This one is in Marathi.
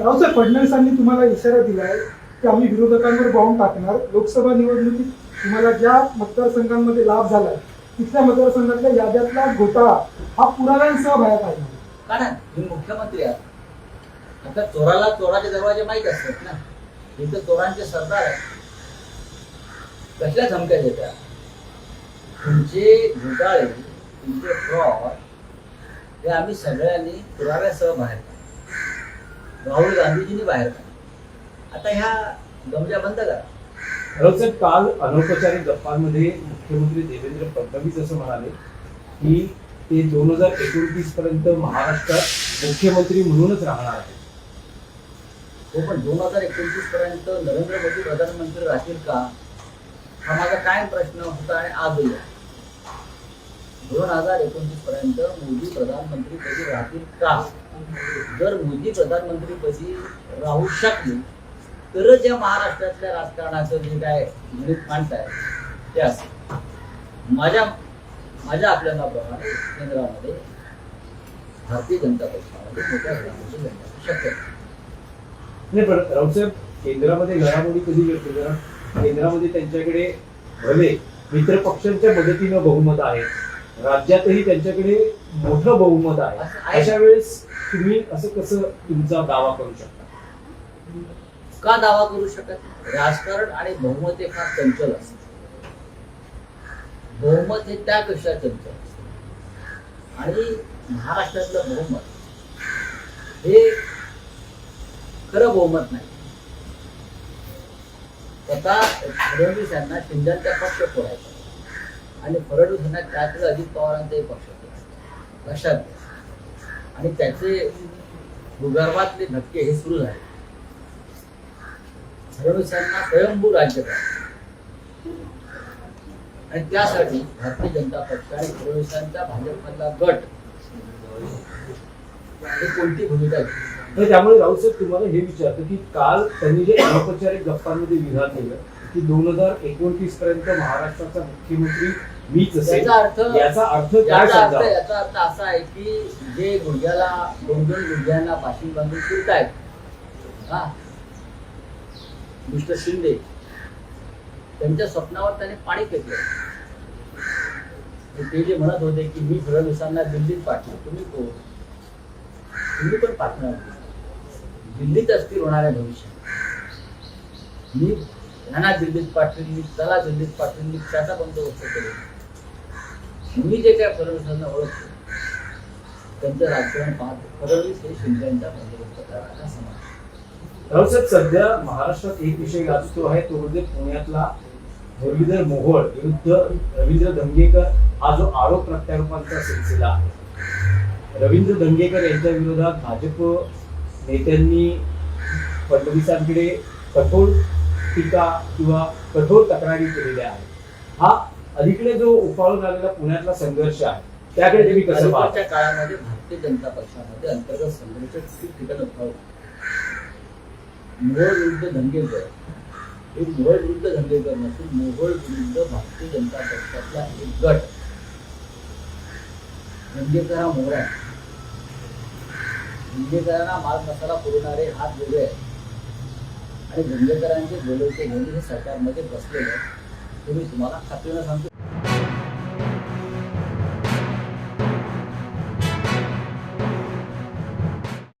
रावसाहेब फडणवीसांनी तुम्हाला इशारा दिलाय की आम्ही विरोधकांवर बॉम्ब टाकणार. लोकसभा निवडणुकीत तुम्हाला ज्या मतदारसंघांमध्ये लाभ झालाय तिथल्या मतदारसंघातल्या याद्यातला घोटाळा हा पुराव्यांसह बाहेर आहे कारण हे मुख्यमंत्री आहेत. आता चोराला चोराचे दरवाजे माहीत असतात ना. इथं चोरांचे सरदार आहे कसल्या धमक्या देतात? तुमचे घोटाळे तुमचे फ्रॉड हे आम्ही सगळ्यांनी पुराव्यासह बाहेर राहुल गांधीजींनी बाहेर काढू आता ह्या गमजा बंद करा. रावसाहेब काल अनौपचारिक गप्पांमध्ये मुख्यमंत्री देवेंद्र फडणवीस असं म्हणाले की ते दोन हजार एकोणतीस पर्यंत महाराष्ट्रात मुख्यमंत्री म्हणूनच राहणार आहेत. हो पण दोन हजार एकोणतीस पर्यंत नरेंद्र मोदी प्रधानमंत्री राहतील का? हा माझा कायम प्रश्न होता आणि आजही आहे. दोन हजार एकोणतीस पर्यंत मोदी प्रधानमंत्री पदी राहतील का? जर मोदी प्रधानमंत्रीपदी राहू शकली तरच या महाराष्ट्रातल्या राजकारणाचं जे काय गणित मांडताय ते असं माझ्या माझ्या आपल्याप्रमाणे केंद्रामध्ये भारतीय जनता पक्षामध्ये मोठ्या प्रमाणात लढण्याची शक्यता नाही पण रावसाहेब केंद्रामध्ये घडामोडी कधी घडते जरा? केंद्रामध्ये त्यांच्याकडे भले मित्र पक्षांच्या मदतीनं बहुमत आहे राज्यातही त्यांच्याकडे मोठं बहुमत आहे. अशा वेळेस तुम्ही असं कसं तुमचा दावा करू शकता? का दावा करू शकत? राजकारण आणि बहुमत हे फार चंचल असते. बहुमत हे त्यापेक्षा चंचल असते. आणि महाराष्ट्रातलं बहुमत हे खरं बहुमत नाही. स्वतः फडणवीस यांना शिंदेचा पक्ष फोडायचा. आणि फडणवीस यांना त्यातलं अजित पवारांचाही पक्ष फोडायचा लक्षात घ्या. आणि त्याचे भूगर्भातले धक्के हे सुरू झाले. फडणवीसांना स्वयंभू राज्य आणि त्यासाठी भारतीय जनता पक्ष आणि फडणवीसांचा भाजपमधला गट हे कोणती भूमिका घेईल? तर त्यामुळे राऊत तुम्हाला हे विचारतो की काल त्यांनी जे अनौपचारिक गप्पांमध्ये विधान केलं की दोन हजार एकोणतीस पर्यंत महाराष्ट्राचा मुख्यमंत्री मीच असेल याचा अर्थ याचा अर्थ काय याचा अर्थ समजा याचा अर्थ असा आहे की जे गुडघ्याला दोन दोन गुडघ्यांना पाशिंग बांधून फिरतायत. हा. मिस्टर शिंदे त्यांच्या स्वप्नावर त्याने पाणी फेकलं. ते जे म्हणत होते की मी फडणवीसांना दिल्लीत पाठवतो तुम्ही कोण? तुम्ही पण पाठवणार. दिल्लीत अस्थिर होणार आहे भविष्यात. मी ह्यांना दिल्लीत पाठवेन मी त्याला दिल्लीत पाठवेन मी त्याचा बंदोबस्त करेन. मी जे काय फडणवीसांना ओळखतो त्यांचं राजकारण पाहतो. फडणवीस हे शिंदेच्या बंदोबस्त सध्या महाराष्ट्रात एक विषय गाजतो आहे तो म्हणजे पुण्यातला मुरलीधर मोहोळ विरुद्ध रवींद्र धंगेकर हा जो आरोप प्रत्यारोपांचा सिलसिला आहे. रवींद्र धंगेकर यांच्या विरोधात भाजप नेत्यांनी फडणवीसांकडे कठोर टीका किंवा कठोर तक्रारी केलेल्या आहेत. हा अलीकडे जो उफाळून आलेला पुण्यातला संघर्ष आहे त्याकडे तुम्ही कसं पाहता? काळामध्ये भारतीय जनता पक्षामध्ये अंतर्गत संघर्ष खूप ठिकाणी उठाव मोहोळ विरुद्ध धंगेकर हे मोहोळ विरुद्ध नसून मोहोळ विरुद्ध भारतीय जनता पक्षातला एक गट. धंगेकर हा मोहरा आहे. धंगेकरांना माल मसाला पुरवणारे हात वेगळे आणि धंगेकरांचे बोलवते घेऊन हे सरकारमध्ये बसलेले आहे हे मी तुम्हाला खात्रीनं सांगतो